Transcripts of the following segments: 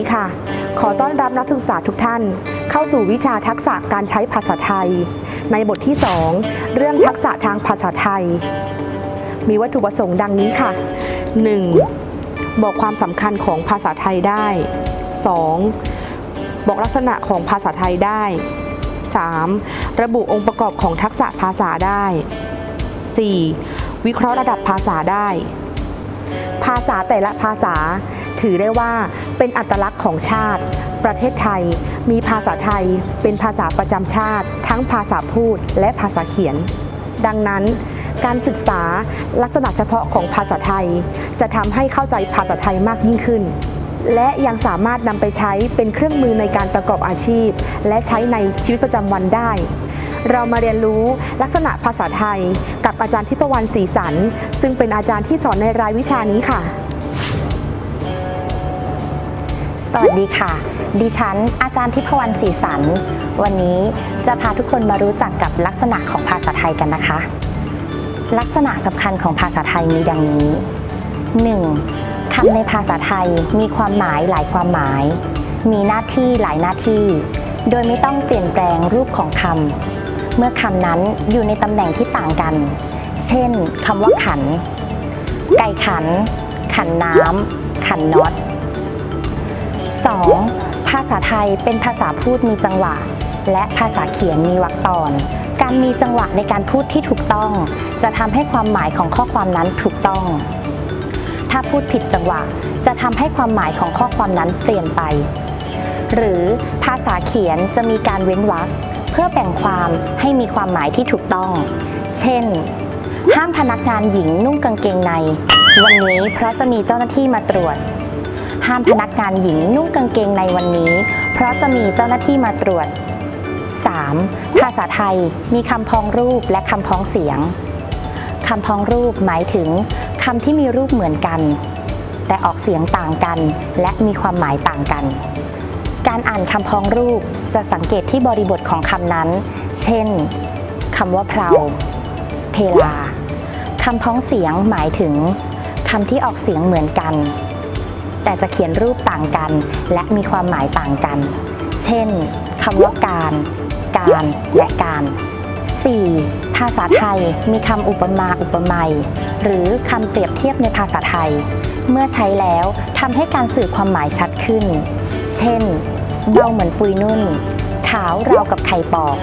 ดีค่ะ ขอต้อนรับนักศึกษาทุกท่าน เข้าสู่วิชาทักษะการใช้ภาษาไทย ในบทที่ 2 เรื่องทักษะทางภาษาไทย มีวัตถุประสงค์ดังนี้ค่ะ 1. บอกความสำคัญของภาษาไทยได้ 2. บอกลักษณะของภาษาไทยได้ 3. ระบุองค์ประกอบของทักษะภาษาได้ 4. วิเคราะห์ระดับภาษาได้ ภาษาแต่ละภาษา ถือได้ว่าเป็นอัตลักษณ์ของชาติ ประเทศไทย มีภาษาไทย เป็นภาษาประจำชาติ ทั้งภาษาพูดและภาษาเขียน ดังนั้นการศึกษาลักษณะเฉพาะของภาษาไทย จะทำให้เข้าใจภาษาไทยมากยิ่งขึ้น และยังสามารถนำไปใช้เป็นเครื่องมือในการประกอบอาชีพ และใช้ในชีวิตประจำวันได้ เรามาเรียนรู้ลักษณะภาษาไทย กับอาจารย์ทิพวรรณศรีสัน ซึ่งเป็นอาจารย์ที่สอนในรายวิชานี้ค่ะ สวัสดีค่ะ ดิฉัน อาจารย์ทิพวรรณศรีสัน วันนี้จะพาทุกคนมารู้จักกับลักษณะของภาษาไทยกันนะคะ ลักษณะสำคัญของภาษาไทยมีดังนี้ 1. คำในภาษาไทยมีความหมายหลายความหมาย มีหน้าที่หลายหน้าที่ โดยไม่ต้องเปลี่ยนแปลงรูปของคำ เมื่อคำนั้นอยู่ในตำแหน่งที่ต่างกัน เช่นคำว่าขัน ไก่ขัน ขันน้ำขันน็อต 2. ภาษาไทยเป็นภาษาพูดมีจังหวะ และภาษาเขียนมีวรรคตอน การมีจังหวะในการพูดที่ถูกต้อง จะทำให้ความหมายของข้อความนั้นถูกต้อง ถ้าพูดผิดจังหวะจะทำให้ความหมายของข้อความนั้นเปลี่ยนไป หรือภาษาเขียนจะมีการเว้นวรรค เพื่อแบ่งความให้มีความหมายที่ถูกต้อง เช่น ห้ามพนักงานหญิงนุ่งกางเกงใน วันนี้เพราะจะมีเจ้าหน้าที่มาตรวจ ห้ามพนักงานหญิงนุ่งกางเกงในวันนี้ เพราะจะมีเจ้าหน้าที่มาตรวจ 3. ภาษาไทยมีคำพ้องรูปและคำพ้องเสียงคำพ้องรูปหมายถึงคำที่มีรูปเหมือนกัน แต่ออกเสียงต่างกันและมีความหมายต่างกัน การอ่านคำพ้องรูปจะสังเกตที่บริบทของคำนั้น เช่นคำว่าเพลาเพลาคำพ้องเสียงหมายถึงคำที่ออกเสียงเหมือนกัน แต่จะเขียนรูปต่างกัน และมีความหมายต่างกัน เช่นคำว่าการ การและการ 4. ภาษาไทยมีคำอุปมาอุปไมยหรือคำเปรียบเทียบในภาษาไทย เมื่อใช้แล้วทำให้การสื่อความหมายชัดขึ้น เช่น เบาเหมือนปุยนุ่น ขาวราวกับไข่ปอก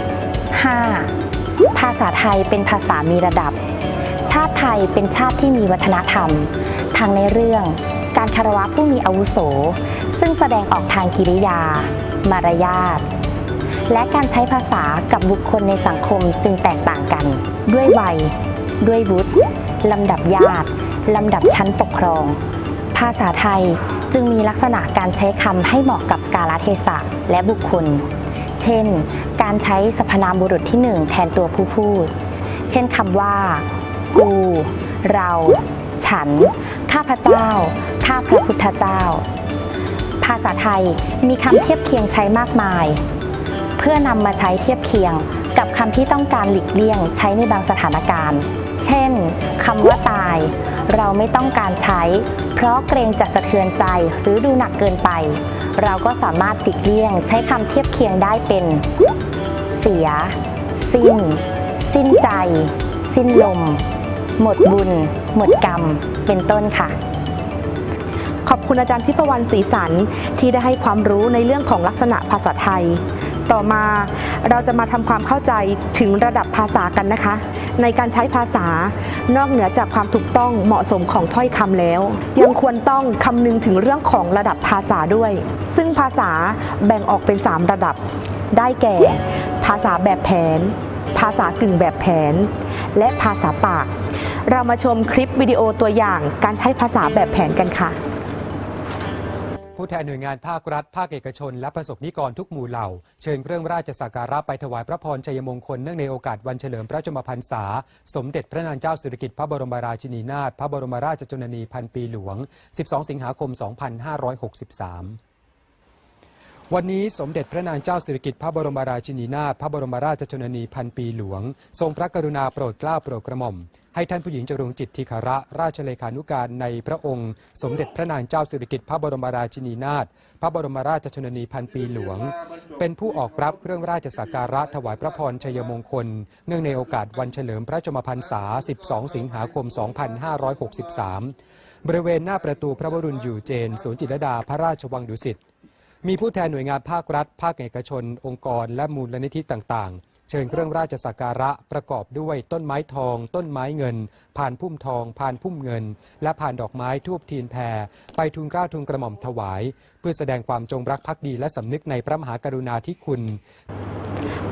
5. ภาษาไทยเป็นภาษามีระดับ ชาติไทยเป็นชาติที่มีวัฒนธรรมทั้งในเรื่อง การคารวะผู้มีอาวุโส ซึ่งแสดงออกทางกิริยา มารยาทและการใช้ภาษากับบุคคลในสังคมจึงแตกต่างกัน ด้วยวัย ด้วยวุฒิลำดับญาติลำดับชั้นปกครอง ภาษาไทย จึงมีลักษณะการใช้คำให้เหมาะกับกาลเทศะและบุคคล เช่น การใช้สรรพนามบุรุษที่หนึ่งแทนตัวผู้พูด เช่นคำว่า กู เรา ฉัน ข้าพเจ้า ข้าพระพุทธเจ้า ภาษาไทยมีคำเทียบเคียงใช้มากมาย เพื่อนำมาใช้เทียบเคียงกับคำที่ต้องการหลีกเลี่ยงใช้ในบางสถานการณ์ เช่นคำว่าตาย เราไม่ต้องการใช้ เพราะเกรงจะสะเทือนใจหรือดูหนักเกินไป เราก็สามารถหลีกเลี่ยงใช้คำเทียบเคียงได้เป็น เสีย สิ้น สิ้นใจ สิ้นลม หมดบุญ หมดกรรม เป็นต้นค่ะขอบคุณอาจารย์ทิพวรรณศรีสันที่ได้ให้ความรู้ในเรื่องของลักษณะภาษาไทย ต่อมาเราจะมาทำความเข้าใจถึงระดับภาษากันนะคะ ในการใช้ภาษานอกเหนือจากความถูกต้องเหมาะสมของถ้อยคำแล้ว ยังควรต้องคำนึงถึงเรื่องของระดับภาษาด้วย ซึ่งภาษาแบ่งออกเป็น 3 ระดับ ได้แก่ ภาษาแบบแผน ภาษากึ่งแบบแผน และภาษาปาก เรามาชมคลิปวิดีโอตัวอย่างการใช้ภาษาแบบแผนกันค่ะ ผู้แทนหน่วยงานภาครัฐ ภาคเอกชน และประสบนิกรทุกหมู่เหล่า เชิญเครื่องราชสักการะไปถวายพระพรชัยมงคลเนื่องในโอกาสวันเฉลิมพระชนมพรรษา สมเด็จพระนางเจ้าสิริกิติ์พระบรมราชินีนาถพระบรมราชชนนีพันปีหลวง 12 สิงหาคม 2563 วันนี้สมเด็จพระนางเจ้าสิริกิติ์พระบรมราชินีนาถพระบรมราชชนนีพันปีหลวง ทรงพระกรุณาโปรดเกล้าโปรดกระหม่อม ให้ท่านผู้หญิงจรุงจิตธิคาระ ราชเลขานุการในพระองค์ สมเด็จพระนางเจ้าสิริกิติ์พระบรมราชินีนาถพระบรมราชชนนีพันปีหลวง เป็นผู้ออกรับเครื่องราชสักการะถวายพระพรชัยมงคล เนื่องในโอกาสวันเฉลิมพระชมพรรษา 12 สิงหาคม 2563 บริเวณหน้าประตูพระวรุณอยู่เจนศูนย์จิตรดาพระราชวังดุสิต มีผู้แทนหน่วยงานภาครัฐ ภาคเอกชน องค์กร และมูลนิธิต่างๆ เชิญเครื่องราชสักการะประกอบด้วยต้นไม้ทอง ต้นไม้เงิน ผ่านพุ่มทอง ผ่านพุ่มเงิน และผ่านดอกไม้ทูบเทียนแพร ไปทูลกล้าทูลกระหม่อมถวาย เพื่อแสดงความจงรักภักดีและสำนึกในพระมหากรุณาธิคุณ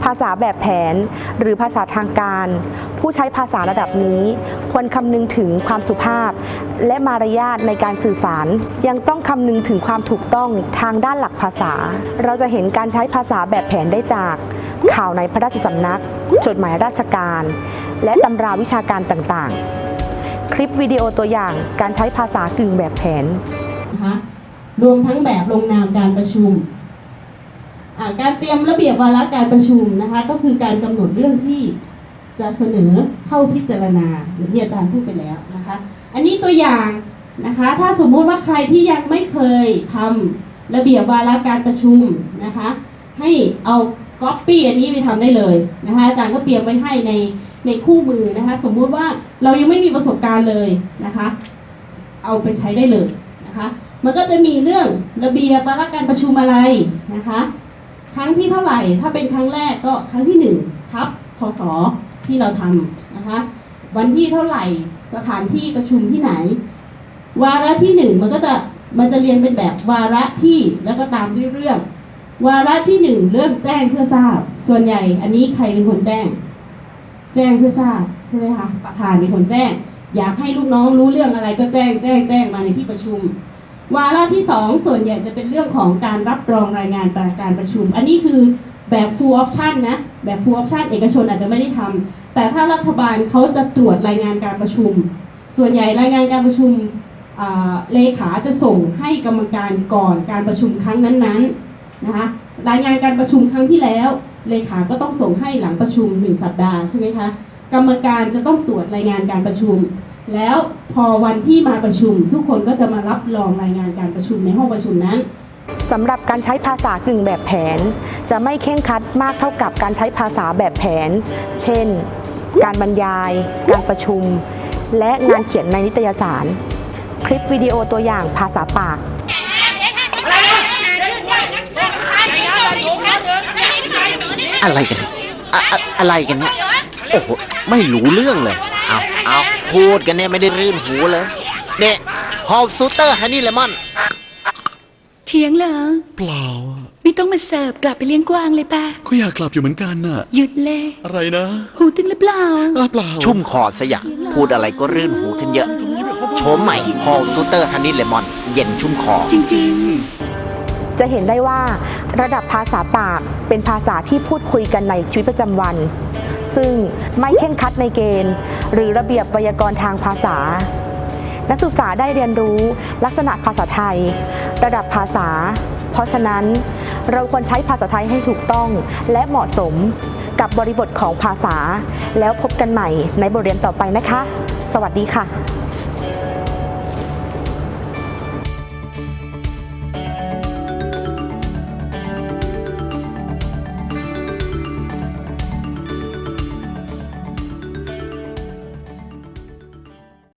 ภาษาแบบแผน หรือภาษาทางการ ผู้ใช้ภาษาระดับนี้ ควรคำนึงถึงความสุภาพ และมารยาทในการสื่อสาร ยังต้องคำนึงถึงความถูกต้องทางด้านหลักภาษา เราจะเห็นการใช้ภาษาแบบแผนได้จาก ข่าวในพระราชสำนัก จดหมายราชการ และตำราวิชาการต่างๆ คลิปวิดีโอตัวอย่างการใช้ภาษากึ่งแบบแผนนะคะรวมทั้งแบบลงนามการประชุม การเตรียมระเบียบวาระการประชุมนะคะก็คือการกำหนดเรื่องที่จะเสนอเข้าพิจารณาอย่างที่อาจารย์พูดไปแล้วนะคะ อันนี้ตัวอย่างนะคะ ถ้าสมมุติว่าใครที่ยังไม่เคยทำระเบียบวาระการประชุมนะคะ ให้เอาก๊อปปี้อันนี้ไปทำได้เลยนะคะอาจารย์ก็เตรียมไว้ให้ในในคู่มือนะคะ สมมุติว่าเรายังไม่มีประสบการณ์เลยนะคะ เอาไปใช้ได้เลยนะคะ มันก็จะมีเรื่องระเบียบวาระการประชุมอะไรนะคะ ครั้งที่เท่าไหร่ ถ้าเป็นครั้งแรกก็ครั้งที่หนึ่งทับพศที่เราทำนะคะ วันที่เท่าไหร่สถานที่ประชุมที่ไหน วาระที่หนึ่งมันก็จะมันจะเรียงเป็นแบบวาระที่แล้วก็ตามด้วยเรื่อง วาระที่หนึ่งเรื่องแจ้งเพื่อทราบ ส่วนใหญ่อันนี้ใครเป็นคนแจ้ง แจ้งเพื่อทราบใช่ไหมคะประธานเป็นคนแจ้ง อยากให้ลูกน้องรู้เรื่องอะไรก็แจ้งแจ้งแจ้งมาในที่ประชุม วาระที่สองส่วนใหญ่จะเป็นเรื่องของการรับรองรายงานการประชุม อันนี้คือแบบ full option นะ แบบ full option เอกชนอาจจะไม่ได้ทำแต่ถ้ารัฐบาลเขาจะตรวจรายงานการประชุม ส่วนใหญ่รายงานการประชุมเลขาจะส่งให้กรรมการก่อนการประชุมครั้งนั้นๆนะคะรายงานการประชุมครั้งที่แล้ว เลขาก็ต้องส่งให้หลังประชุมหนึ่งสัปดาห์ใช่ไหมคะกรรมการจะต้องตรวจรายงานการประชุม แล้วพอวันที่มาประชุม ทุกคนก็จะมารับรองรายงานการประชุมในห้องประชุมนั้นสำหรับการใช้ภาษากึ่งแบบแผน จะไม่เข่งครัดมากเท่ากับการใช้ภาษาแบบแผน เช่น การบรรยาย การประชุม และงานเขียนในนิตยสาร คลิปวิดีโอตัวอย่างภาษาปากอะไรกันเนี่ยอะอะอะไรกันเนี่ย โอ้โห ไม่รู้เรื่องเลย เอาเอาพูดกันเนี่ยไม่ได้รื่นหูเลยเนี่ยฮอลซูเตอร์ฮันนี่เลมอน เถียงเหรอ เปล่า ไม่ต้องมาเสิร์ฟกลับไปเลี้ยงกวางเลยป่ะก็อยากกลับอยู่เหมือนกันน่ะ หยุดเลย อะไรนะหูตึงหรือเปล่าอ้าวเปล่า ชุ่มคอสยามพูดอะไรก็รื่นหูขึ้นเยอะ โฉมใหม่ฮอลซูเตอร์ฮันนี่เลมอน เย็นชุ่มคอ จริงจะเห็นได้ว่าระดับภาษาปากเป็นภาษาที่พูดคุยกันในชีวิตประจำวัน ซึ่งไม่เข่งคัดในเกณฑ์ หรือระเบียบไวยากรณ์ทางภาษา นักศึกษาได้เรียนรู้ลักษณะภาษาไทย ระดับภาษา เพราะฉะนั้นเราควรใช้ภาษาไทยให้ถูกต้องและเหมาะสมกับบริบทของภาษา แล้วพบกันใหม่ในบทเรียนต่อไปนะคะ สวัสดีค่ะ